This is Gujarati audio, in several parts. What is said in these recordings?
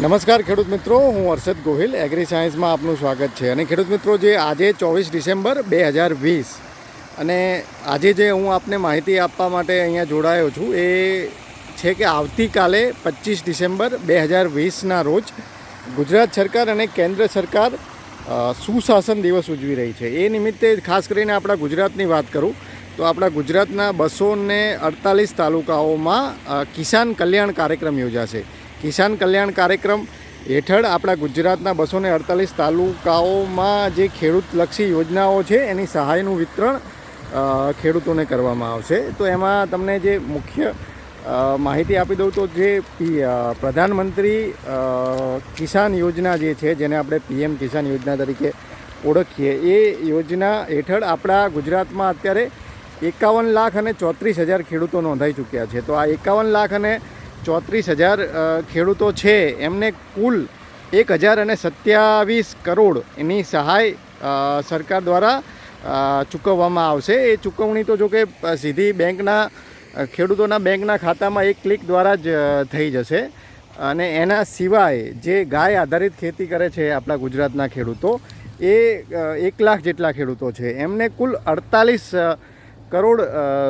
નમસ્કાર ખેડૂત મિત્રો, હું હર્ષદ ગોહિલ એગ્રી સાયન્સમાં આપનું સ્વાગત છે. અને ખેડૂત મિત્રો, જે આજે ચોવીસ ડિસેમ્બર બે હજાર વીસ, અને આજે જે હું આપને માહિતી આપવા માટે અહીંયા જોડાયો છું, એ છે કે આવતીકાલે પચીસ ડિસેમ્બર બે હજાર વીસના રોજ ગુજરાત સરકાર અને કેન્દ્ર સરકાર સુશાસન દિવસ ઉજવી રહી છે. એ નિમિત્તે ખાસ કરીને આપણા ગુજરાતની વાત કરું, તો આપણા ગુજરાતના બસો ને અડતાલીસ તાલુકાઓમાં કિસાન કલ્યાણ કાર્યક્રમ યોજાશે. કિસાન કલ્યાણ કાર્યક્રમ હેઠળ આપણા ગુજરાતના બસો ને અડતાલીસ તાલુકાઓમાં જે ખેડૂતલક્ષી યોજનાઓ છે, એની સહાયનું વિતરણ ખેડૂતોને કરવામાં આવશે. તો એમાં તમને જે મુખ્ય માહિતી આપી દઉં તો જે પ્રધાનમંત્રી કિસાન યોજના જે છે, જેને આપણે પીએમ કિસાન યોજના તરીકે ઓળખીએ, એ યોજના હેઠળ આપણા ગુજરાતમાં અત્યારે એકાવન લાખ અને ચોત્રીસ હજાર ખેડૂતો નોંધાઈ ચૂક્યા છે. તો આ એકાવન લાખ અને ચોત્રીસ હજાર ખેડૂતો છે. એમને કુલ એક હજાર અને સત્યાવીસ કરોડ એની સહાય સરકાર દ્વારા ચૂકવવામાં આવશે. એ ચૂકવણી તો જો કે સીધી બેંકના ખેડૂતોના બેંકના ખાતામાં એક ક્લિક દ્વારા જ થઈ જશે. અને એના સિવાય જે ગાય આધારિત ખેતી કરે છે આપણા ગુજરાતના ખેડૂતો, એ એક લાખ જેટલા ખેડૂતો છે. એમને કુલ અડતાલીસ કરોડ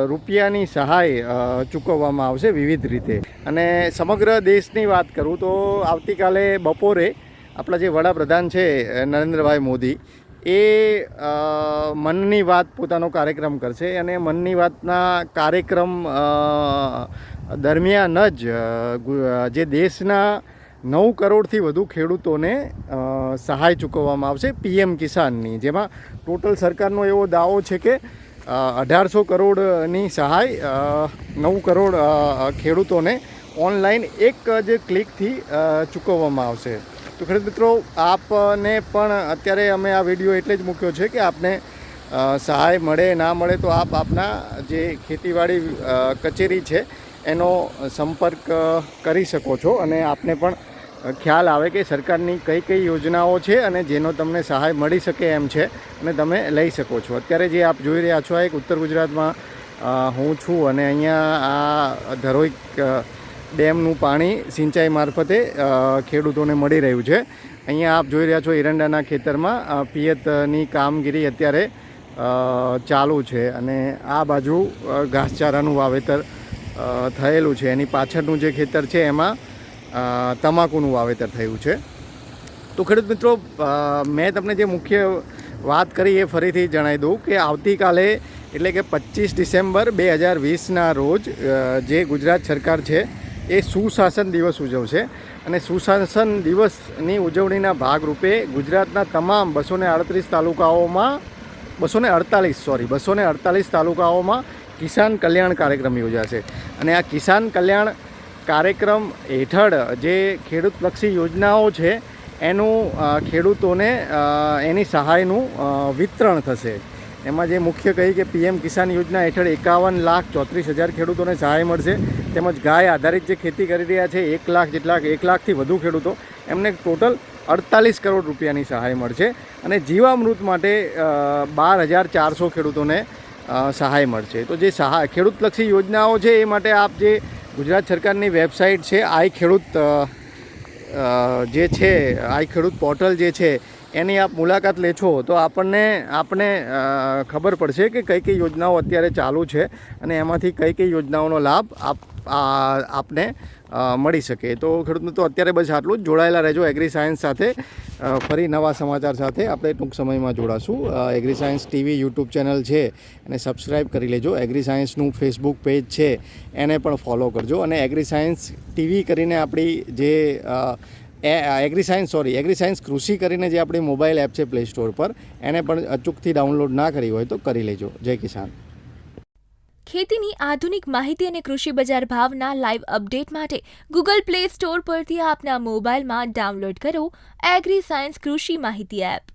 રૂપિયાની સહાય ચૂકવવામાં આવશે વિવિધ રીતે. અને સમગ્ર દેશની વાત કરું તો આવતીકાલે બપોરે આપણા જે વડાપ્રધાન છે નરેન્દ્રભાઈ મોદી, એ મનની વાત પોતાનો કાર્યક્રમ કરશે અને મનની વાતના કાર્યક્રમ દરમિયાન જ જે દેશના નવ કરોડથી વધુ ખેડૂતોને સહાય ચૂકવવામાં આવશે પીએમ કિસાનની. જેમાં ટોટલ સરકારનો એવો દાવો છે કે અઢારસો કરોડની સહાય નવ કરોડ ખેડૂતોને ઓનલાઈન એક જે ક્લિકથી ચૂકવવામાં આવશે. તો ખેડૂત મિત્રો, આપને પણ અત્યારે અમે આ વીડિયો એટલે જ મૂક્યો છે કે આપને સહાય મળે, ના મળે, તો આપ આપના જે ખેતીવાડી કચેરી છે, એનો સંપર્ક કરી શકો છો અને આપને પણ ખ્યાલ આવે કે સરકારની કઈ કઈ યોજનાઓ છે અને જેનો તમને સહાય મળી શકે એમ છે અને તમે લઈ શકો છો. અત્યારે જે આપ જોઈ રહ્યા છો આ એક ઉત્તર ગુજરાતમાં હું છું અને અહીંયા આ ધરોઈ ડેમનું પાણી સિંચાઈ મારફતે ખેડૂતોને મળી રહ્યું છે. અહીંયા આપ જોઈ રહ્યા છો એરંડાના ખેતરમાં પિયતની કામગીરી અત્યારે ચાલુ છે અને આ બાજુ ઘાસચારાનું વાવેતર થયેલું છે. એની પાછળનું જે ખેતર છે એમાં તમાકુનું વાવેતર થયું છે. તો ખેડૂત મિત્રો મેં તમને જે મુખ્ય વાત કરી એ ફરીથી જણાવી દઉં કે આવતીકાલે એટલે કે પચીસ ડિસેમ્બર બે હજાર વીસના રોજ જે ગુજરાત સરકાર છે એ સુશાસન દિવસ ઉજવશે. અને સુશાસન દિવસની ઉજવણીના ભાગરૂપે ગુજરાતના તમામ બસોને અડત્રીસ તાલુકાઓમાં, બસોને અડતાલીસ સોરી બસોને અડતાલીસ તાલુકાઓમાં કિસાન કલ્યાણ કાર્યક્રમ યોજાશે. અને આ કિસાન કલ્યાણ કાર્યક્રમ હેઠળ જે ખેડૂતલક્ષી યોજનાઓ છે, એનું ખેડૂતોને એની સહાયનું વિતરણ થશે. એમાં જે મુખ્ય કહી કે પીએમ કિસાન યોજના હેઠળ એકાવન લાખ ચોત્રીસ હજાર ખેડૂતોને સહાય મળશે. તેમજ ગાય આધારિત જે ખેતી કરી રહ્યા છે, એક લાખ જેટલા, એક લાખથી વધુ ખેડૂતો, એમને ટોટલ અડતાલીસ કરોડ રૂપિયાની સહાય મળશે અને જીવામૃત માટે બાર હજાર ચારસો ખેડૂતોને સહાય મળશે. તો જે સહાય ખેડૂતલક્ષી યોજનાઓ છે, એ માટે આપ જે ગુજરાત સરકારની વેબસાઇટ છે આઈ ખેડૂત જે છે આઈ ખેડૂત પોર્ટલ જે છે એની આપ મુલાકાત લેશો તો આપણને આપણે ખબર પડશે કે કઈ કઈ યોજનાઓ અત્યારે ચાલુ છે અને એમાંથી કઈ કઈ યોજનાઓનો લાભ આપ આપને મળી શકે. તો ખેડૂત મિત્રો, અત્યારે બસ આટલું જ. જોડાયેલા રહેજો એગ્રી સાયન્સ સાથે. ફરી નવા સમાચાર સાથે આપણે ટૂંક સમયમાં જોડાશું. Agri science TV YouTube channel છે એને સબસ્ક્રાઈબ કરી લેજો. એગ્રી સાયન્સનું ફેસબુક પેજ છે એને પણ ફોલો કરજો. અને એગ્રી સાયન્સ ટીવી કરીને આપણી જે એ agri science sorry agri science કૃષિ કરીને જે આપણી મોબાઈલ એપ છે પ્લે સ્ટોર પર, એને પણ અચૂકથી ડાઉનલોડ ના કરી હોય તો કરી લેજો. જય કિસાન. ખેતીની આધુનિક માહિતી અને કૃષિ બજાર ભાવના લાઈવ અપડેટ માટે ગૂગલ પ્લે સ્ટોર પરથી આપના મોબાઈલમાં ડાઉનલોડ કરો એગ્રી સાયન્સ કૃષિ માહિતી એપ